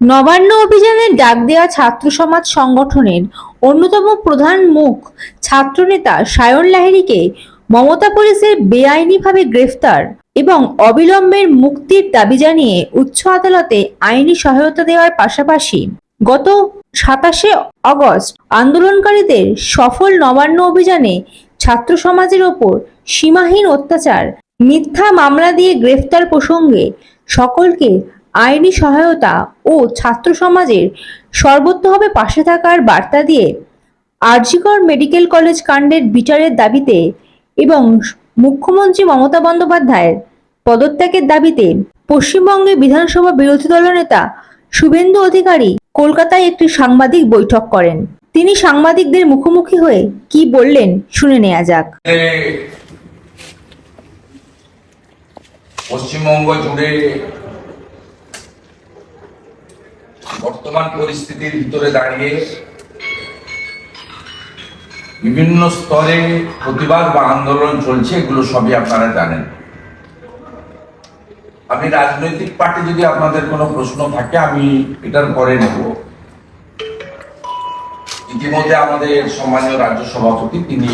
নবান্ন অভিযানের ডাক দেওয়া ছাত্র সমাজ সংগঠনের অন্যতম প্রধান মুখ ছাত্রনেতা সায়ন লাহিড়ীকে মমতা পুলিশের বেআইনিভাবে গ্রেফতার এবং অবিলম্বের মুক্তির দাবি জানিয়ে উচ্চ আদালতে আইনি সহায়তা দেওয়ার পাশাপাশি গত সাতাশে অগস্ট আন্দোলনকারীদের সফল নবান্ন অভিযানে ছাত্র সমাজের ওপর সীমাহীন অত্যাচার, মিথ্যা মামলা দিয়ে গ্রেফতার প্রসঙ্গে সকলকে আইনি সহায়তা ও ছাত্র সমাজের সর্বত্রভাবে পাশে থাকার বার্তা দিয়ে আরজিকর মেডিকেল কলেজ কাণ্ডের বিচারের দাবিতে এবং মুখ্যমন্ত্রী মমতা বন্দ্যোপাধ্যায়ের পদত্যাগের দাবিতে পশ্চিমবঙ্গে বিধানসভা বিরোধী দলনেতা শুভেন্দু অধিকারী কলকাতায় একটি সাংবাদিক বৈঠক করেন। তিনি সাংবাদিকদের মুখোমুখি হয়ে কি বললেন শুনে নেওয়া যাক। পশ্চিমবঙ্গ জুড়ে বর্তমান পরিস্থিতির ভিতরে দাঁড়িয়ে বিভিন্ন স্তরে প্রতিবাদ বা আন্দোলন চলছে, এগুলো সবই আপনারা জানেন। আমি রাজনৈতিক পার্টি যদি আপনাদের কোনো প্রশ্ন থাকে, আমি এটার পরে নেব। ইতিমধ্যে আমাদের সম্মানীয় রাজ্য সভাপতি, তিনি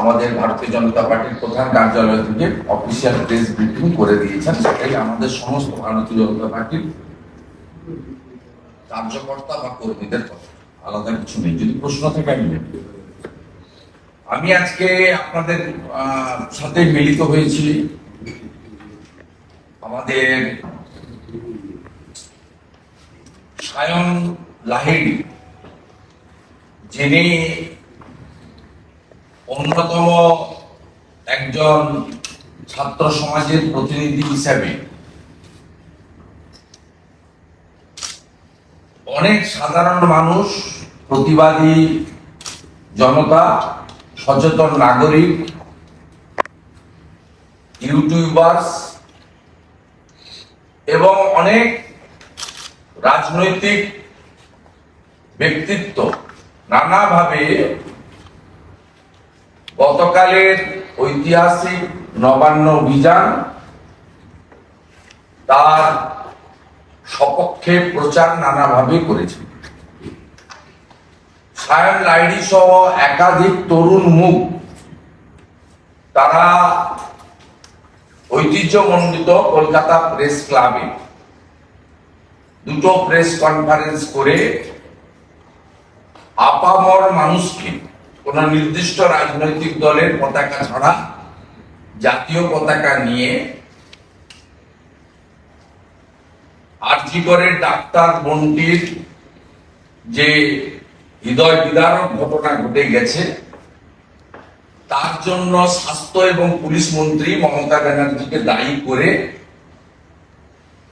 আমাদের ভারতীয় জনতা পার্টির প্রধান কার্যালয় থেকে অফিসিয়াল প্রেস ব্রিফিং করে দিয়েছেন, সেটাই আমাদের সমস্ত ভারতীয় জনতা পার্টির কার্যকর্তা বা কর্মীদের কথা। আলাদা কিছু নেই। যদি প্রশ্ন থাকে, আমি আমি আজকে আপনাদের সাথে মিলিত হয়েছি। আমাদের সায়ন লাহিড়ী, যিনি অন্যতম একজন ছাত্র সমাজের প্রতিনিধি হিসাবে অনেক সাধারণ মানুষ, প্রতিবাদী জনতা, সচেতন নাগরিক, ইউটিউবার্স এবং অনেক রাজনৈতিক ব্যক্তিত্ব নানাভাবে গতকালের ঐতিহাসিক নবান্ন অভিযান তার সপক্ষে প্রচার নানাভাবে করেছে। সায়ন লাইডি সহ একাধিক তরুণ মুখ, তারা ঐতিহ্যমণ্ডিত কলকাতা প্রেস ক্লাবে দুটো প্রেস কনফারেন্স করে আপামর মানুষকে কোন নির্দিষ্ট রাজনৈতিক দলের পতাকা ছাড়া, জাতীয় পতাকা নিয়ে আর্জিকরের ডাক্তার বন্টির যে হৃদয় বিদারক ঘটনা ঘটে গেছে, তার জন্য স্বাস্থ্য এবং পুলিশ মন্ত্রী মমতা ব্যানার্জিকে দায়ী করে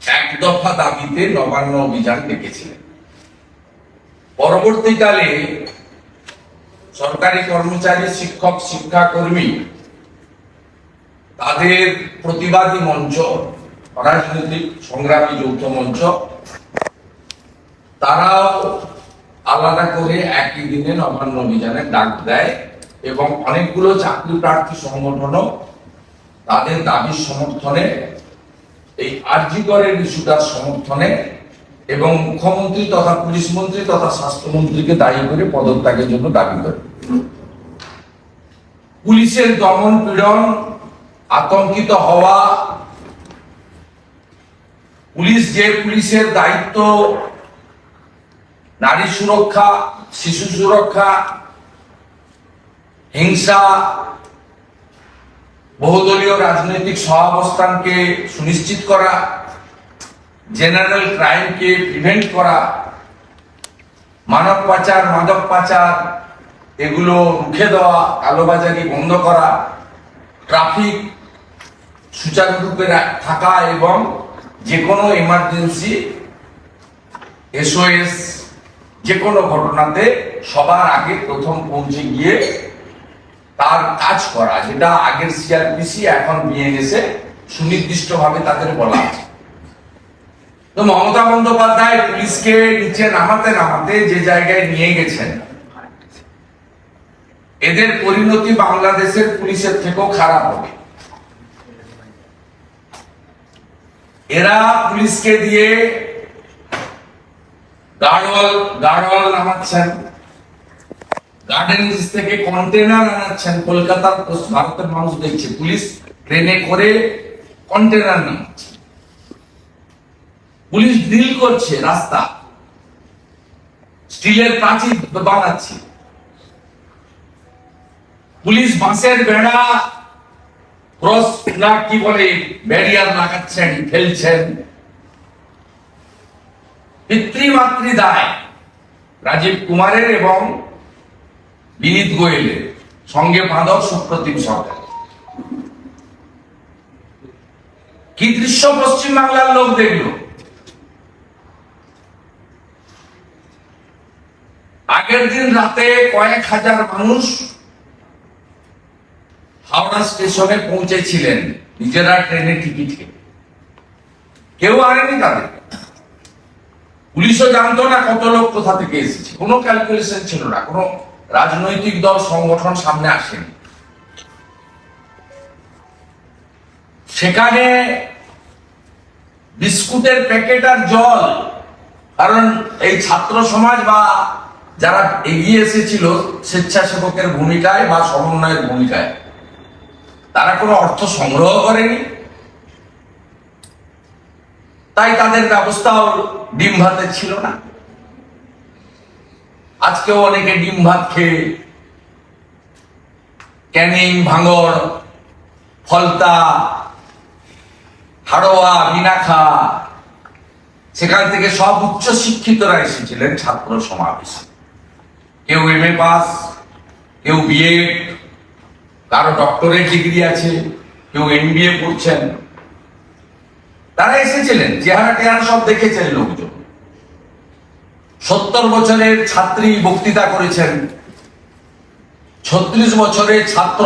এক দফা দাবিতে নবান্ন অভিযান ডেকেছিলেন। পরবর্তীকালে সরকারি কর্মচারী, শিক্ষক, শিক্ষাকর্মী তাদের প্রতিবাদী মঞ্চ রাজনৈতিক সংগ্রামী যৌথ মঞ্চ, তারাও আলাদা করে একই দিনে নবান্ন অভিযানের ডাক দেয় এবং অনেকগুলো চাকরি প্রার্থী সংগঠনও তাদের দাবির সমর্থনে, এই আর্জিকরের ইস্যুটার সমর্থনে এবং মুখ্যমন্ত্রী তথা পুলিশ মন্ত্রী তথা স্বাস্থ্যমন্ত্রীকে দায়ী করে পদত্যাগের জন্য দাবি করে। পুলিশের দমন পীড়ন, আতঙ্কিত হওয়া পুলিশ যে পুলিশের দায়িত্ব, নারী সুরক্ষা, শিশু সুরক্ষা, হিংসা, বহুদলীয় রাজনৈতিক সহাবস্থানকে সুনিশ্চিত করা, জেনারেল ক্রাইমকে প্রিভেন্ট করা, মানব পাচার, মাদক পাচার, এগুলো রুখে দেওয়া কালোবাজারি বন্ধ করা, ট্রাফিক সুচারুরূপে থাকা এবং যে কোনো এমার্জেন্সি এসওএস যে কোনো ঘটনাতে সবার আগে প্রথম পৌঁছে গিয়ে তার কাজ করা, যেটা আগের সিআরপিসি এখন বিএনএসে সুনির্দিষ্টভাবে তাদের বলা আছে। তো মমতা বন্দ্যোপাধ্যায় পুলিশকে নিচে নামাতে নামাতে যে জায়গায় নিয়ে গেছেন, এদের পরিণতি বাংলাদেশের পুলিশের থেকেও খারাপ হবে। এরা পুলিশকে দিয়ে গার্ডওয়াল গার্ডওয়াল নামাচ্ছেন। গার্ডেন থেকে কন্টেনার আনাচ্ছেন কলকাতার ভারতের মানুষ দেখছে। পুলিশ ট্রেনে করে কন্টেনার নামাচ্ছে। পুলিশ ড্রিল করছে রাস্তা। স্টিলের প্রাচীর বানাচ্ছে। পুলিশ বাঁশের বেড়া ক্রস না কি বলে ব্যারিয়ার লাগাচ্ছেন, ফেলছেন। পিতৃমাতৃ দায়, রাজীব কুমারের এবং বিনীত গোয়েলের। সঙ্গে বাঁধব সুপ্রতিম সরকার কি দৃশ্য পশ্চিম বাংলার লোক দেখল? আগের দিন রাতে কয়েক হাজার মানুষ হাওড়া স্টেশনে পৌঁছেছিলেন। নিজেরা ট্রেনে টিকিট কেটে। কেউ আনেনি তাদের। পুলিশও জানতো না কত লোক কোথা থেকে এসেছে। কোনো ক্যালকুলেশন ছিল না, কোনো রাজনৈতিক দল, সংগঠন সামনে আসেনি। সেখানে বিস্কুটের প্যাকেট আর জল, কারণ এই ছাত্র সমাজ বা যারা এগিয়ে এসেছিল, স্বেচ্ছাসেবকের ভূমিকায় বা সমন্বয়ের ভূমিকায়। তারা কোনো অর্থ সংগ্রহ করেনি। তাই তাদের ব্যবস্থাও ডিম ভাতের ছিল না। আজকেও অনেকে ডিম ভাত খেয়ে ক্যানিং ভাঙড় ফলতা, হাড়োয়া মিনাখা সেখান থেকে সব উচ্চ শিক্ষিতরা এসেছিলেন ছাত্র সমাবেশে। কেউ এম এ পাস কেউ বিএ কারও ডক্টরেট ডিগ্রি আছে, কেউ এমবিএ পড়ছেন তারা এসেছিলেন, চেহারা টেহারা সব দেখেছেন লোকজন। সত্তর বছরের ছাত্রী বক্তৃতা করেছেন। ছত্রিশ বছরের ছাত্র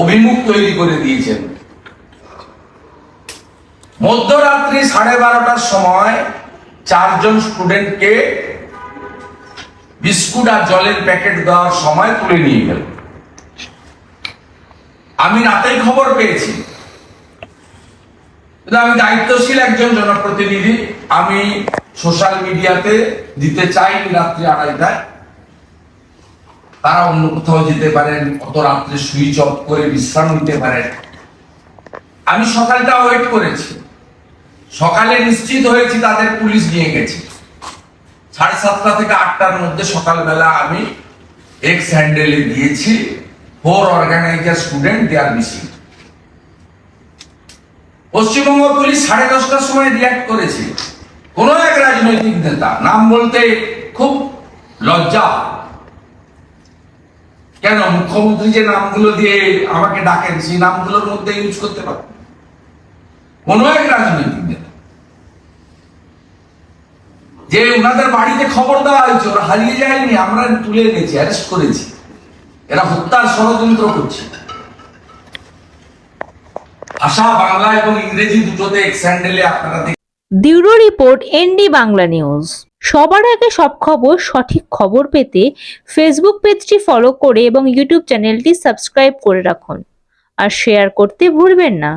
অভিমুখ তৈরি করে দিয়েছেন। মধ্যরাত্রি সাড়ে বারোটার সময় চারজন স্টুডেন্টকে বিস্কুট আর জলের প্যাকেট দেওয়ার সময় তুলে নিয়ে গেল আমি রাতেই খবর পেয়েছি। আমি দায়িত্বশীল একজন জনপ্রতিনিধি, আমি সোশ্যাল মিডিয়াতে দিতে চাই রাত্রি আড়াইটায়। তারা অন্য কোথাও যেতে পারেন, অত রাত্রে সুইচ অফ করে বিশ্রাম নিতে পারেন। আমি সকালটা ওয়েট করেছি। সকালে নিশ্চিত হয়েছি তাদের পুলিশ নিয়ে গেছে। সাড়ে সাতটা থেকে আটটার মধ্যে সকালবেলা আমি এক্স হ্যান্ডেলে দিয়েছি four organiser student they are missing Paschimbanga police সাড়ে দশটার সময় রিয়াক্ট করেছে। কোন এক রাজনৈতিক নেতা, নাম বলতে খুব লজ্জা কেন? মুখ্যমন্ত্রী যে নামগুলো দিয়ে আমাকে ডাকেন, সেই নামগুলোর মধ্যে ইউজ করতে পারে। কোন এক রাজনৈতিক নেতা। যে ওনাদের বাড়িতে খবর দেওয়া হয়েছে, ওরা হারিয়ে যায়নি, আমরা তুলে এনেছি অ্যারেস্ট করেছি। এরা হত্যার ষড়যন্ত্র করছে। ভাষা, বাংলা এবং ইংরেজি দুটোতে স্যান্ডেলে আপনারা দিউরো রিপোর্ট, এনডি বাংলা নিউজ। সবার আগে সব খবর, সঠিক খবর পেতে ফেসবুক পেজটি ফলো করে এবং ইউটিউব চ্যানেলটি সাবস্ক্রাইব করে রাখুন। আর শেয়ার করতে ভুলবেন না।